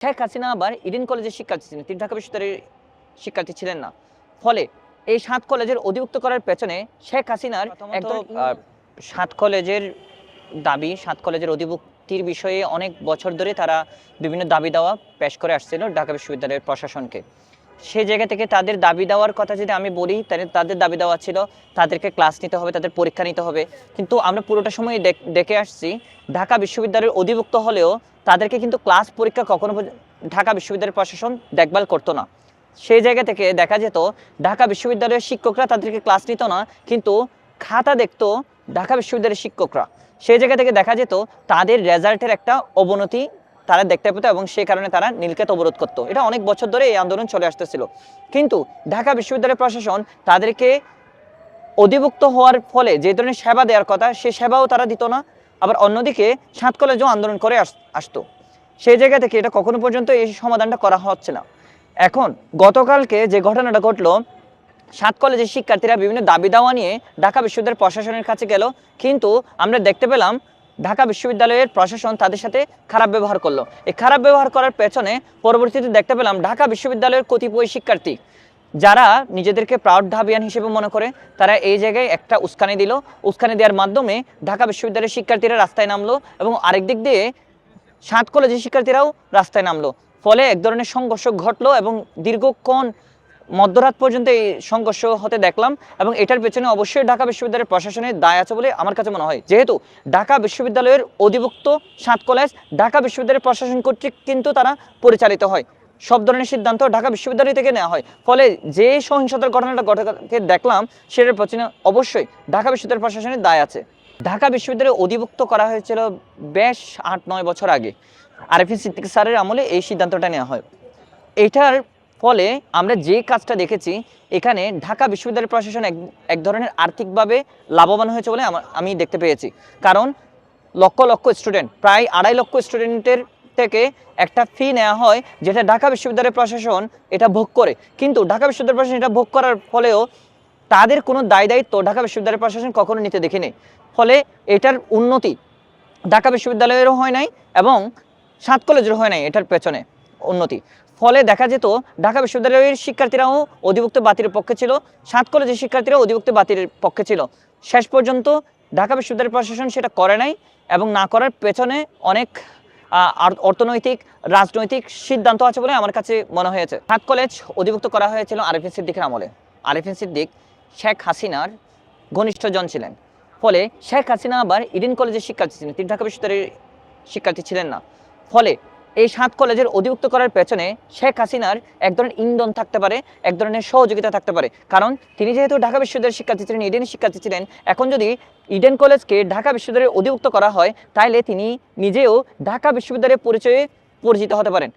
শেখ হাসিনা আবার ইডেন কলেজের শিক্ষার্থী ছিলেন। তিনি ঢাকা বিশ্ববিদ্যালয়ের শিক্ষার্থী ছিলেন না। ফলে এই সাত কলেজের অধিভুক্ত করার পেছনে শেখ হাসিনার একদম সাত কলেজের দাবি সাত কলেজের অধিভুক্তির বিষয়ে অনেক বছর ধরে তারা বিভিন্ন দাবি দাওয়া পেশ করে আসছিল ঢাকা বিশ্ববিদ্যালয়ের প্রশাসনকে। সেই জায়গা থেকে তাদের দাবি দেওয়ার কথা যদি আমি বলি, তাহলে তাদের দাবি দেওয়া ছিল তাদেরকে ক্লাস নিতে হবে, তাদের পরীক্ষা নিতে হবে। কিন্তু আমরা পুরোটা সময় দেখ- আসছি, ঢাকা বিশ্ববিদ্যালয়ের অধিভুক্ত হলেও তাদেরকে কিন্তু ক্লাস পরীক্ষা কখনো ঢাকা বিশ্ববিদ্যালয়ের প্রশাসন দেখভাল করতো না। সেই জায়গা থেকে দেখা যেত, ঢাকা বিশ্ববিদ্যালয়ের শিক্ষকরা তাদেরকে ক্লাস নিত না, কিন্তু খাতা দেখতো ঢাকা বিশ্ববিদ্যালয়ের শিক্ষকরা। সেই জায়গা থেকে দেখা যেত, তাদের রেজাল্টের একটা অবনতি তারা দেখতে পেতো এবং সেই কারণে তারা নীলকেত অবরোধ করতো। এটা অনেক বছর ধরে এই আন্দোলন চলে আসতেছিল। কিন্তু ঢাকা বিশ্ববিদ্যালয়ের প্রশাসন তাদেরকে অধিভুক্ত হওয়ার ফলে যে ধরনের সেবা দেওয়ার কথা, সে সেবাও তারা দিত না। আবার অন্যদিকে সাত কলেজও আন্দোলন করে আস- আসতো। সেই জায়গা থেকে এটা কখনো পর্যন্ত এই সমাধানটা করা হচ্ছে না। এখন গতকালকে যে ঘটনাটা ঘটলো, সাত কলেজের শিক্ষার্থীরা বিভিন্ন দাবি দাওয়া নিয়ে ঢাকা বিশ্ববিদ্যালয়ের প্রশাসনের কাছে গেল। কিন্তু আমরা দেখতে পেলাম ঢাকা বিশ্ববিদ্যালয়ের প্রশাসন তাদের সাথে খারাপ ব্যবহার করল। এই খারাপ ব্যবহার করার পেছনে পরবর্তীতে দেখতে পেলাম ঢাকা বিশ্ববিদ্যালয়ের কতিপয় শিক্ষার্থী, যারা নিজেদেরকে প্রাউড ঢাবিয়ান হিসেবে মনে করে, তারা এই জায়গায় একটা উস্কানি দিল। উস্কানি দেওয়ার মাধ্যমে ঢাকা বিশ্ববিদ্যালয়ের শিক্ষার্থীরা রাস্তায় নামলো এবং আরেক দিক দিয়ে সাত কলেজের শিক্ষার্থীরাও রাস্তায় নামলো। ফলে এক ধরনের সংঘর্ষ ঘটলো এবং দীর্ঘক্ষণ মধ্যরাত পর্যন্ত এই সংঘর্ষ হতে দেখলাম এবং এটার পেছনে অবশ্যই ঢাকা বিশ্ববিদ্যালয়ের প্রশাসনের দায় আছে বলে আমার কাছে মনে হয়। যেহেতু ঢাকা বিশ্ববিদ্যালয়ের অধিভুক্ত সাত কলেজ, ঢাকা বিশ্ববিদ্যালয়ের প্রশাসন কর্তৃক কিন্তু তারা পরিচালিত হয়। সব ধরনের সিদ্ধান্ত ঢাকা বিশ্ববিদ্যালয় থেকে নেওয়া হয়। ফলে যে সহিংসতার ঘটনাটা ঘটে দেখলাম, সেটার পেছনে অবশ্যই ঢাকা বিশ্ববিদ্যালয় প্রশাসনের দায় আছে। ঢাকা বিশ্ববিদ্যালয়ে অধিভুক্ত করা হয়েছিল বেশ আট নয় বছর আগে। আরিফিন সিদ্দিক স্যারের আমলে এই সিদ্ধান্তটা নেওয়া হয়। এটার ফলে আমরা যে কাজটা দেখেছি, এখানে ঢাকা বিশ্ববিদ্যালয় প্রশাসন এক এক ধরনের আর্থিকভাবে লাভবান হয়েছে বলে আমি দেখতে পেয়েছি। কারণ লক্ষ লক্ষ স্টুডেন্ট, প্রায় আড়াই লক্ষ স্টুডেন্টের থেকে একটা ফি নেওয়া হয়, যেটা ঢাকা বিশ্ববিদ্যালয় প্রশাসন এটা ভোগ করে। কিন্তু ঢাকা বিশ্ববিদ্যালয় প্রশাসন এটা ভোগ করার ফলেও তাদের কোনো দায় দায়িত্ব ঢাকা বিশ্ববিদ্যালয় প্রশাসন কখনো নিতে দেখেনি। ফলে এটার উন্নতি ঢাকা বিশ্ববিদ্যালয়েরও হয় নাই এবং সাত কলেজেরও হয় নাই এটার পেছনে উন্নতি। ফলে দেখা যেত ঢাকা বিশ্ববিদ্যালয়ের শিক্ষার্থীরাও অধিভুক্ত বাতিলের পক্ষে ছিল, সাত কলেজের শিক্ষার্থীরাও অধিভুক্ত বাতিলের পক্ষে ছিল। শেষ পর্যন্ত ঢাকা বিশ্ববিদ্যালয় প্রশাসন সেটা করে নাই এবং না করার পেছনে অনেক অর্থনৈতিক, রাজনৈতিক সিদ্ধান্ত আছে বলে আমার কাছে মনে হয়েছে। সাত কলেজ অধিভুক্ত করা হয়েছিল আরিফিন সিদ্দিকের আমলে। আরিফিন সিদ্দিক শেখ হাসিনার ঘনিষ্ঠজন ছিলেন। ফলে শেখ হাসিনা আবার ইডেন কলেজের শিক্ষার্থী ছিলেন। তিনি ঢাকা বিশ্ববিদ্যালয়ের শিক্ষার্থী ছিলেন না। ফলে এই সাত কলেজের অধিভুক্ত করার পেছনে শেখ হাসিনার এক ধরনের ইন্ধন থাকতে পারে, এক ধরনের সহযোগিতা থাকতে পারে। কারণ তিনি যেহেতু ঢাকা বিশ্ববিদ্যালয়ের শিক্ষার্থী ছিলেন, ইডেন শিক্ষার্থী ছিলেন, এখন যদি ইডেন কলেজকে ঢাকা বিশ্ববিদ্যালয়ের অধিভুক্ত করা হয়, তাহলে তিনি নিজেও ঢাকা বিশ্ববিদ্যালয়ের পরিচয়ে পরিচিত হতে পারেন।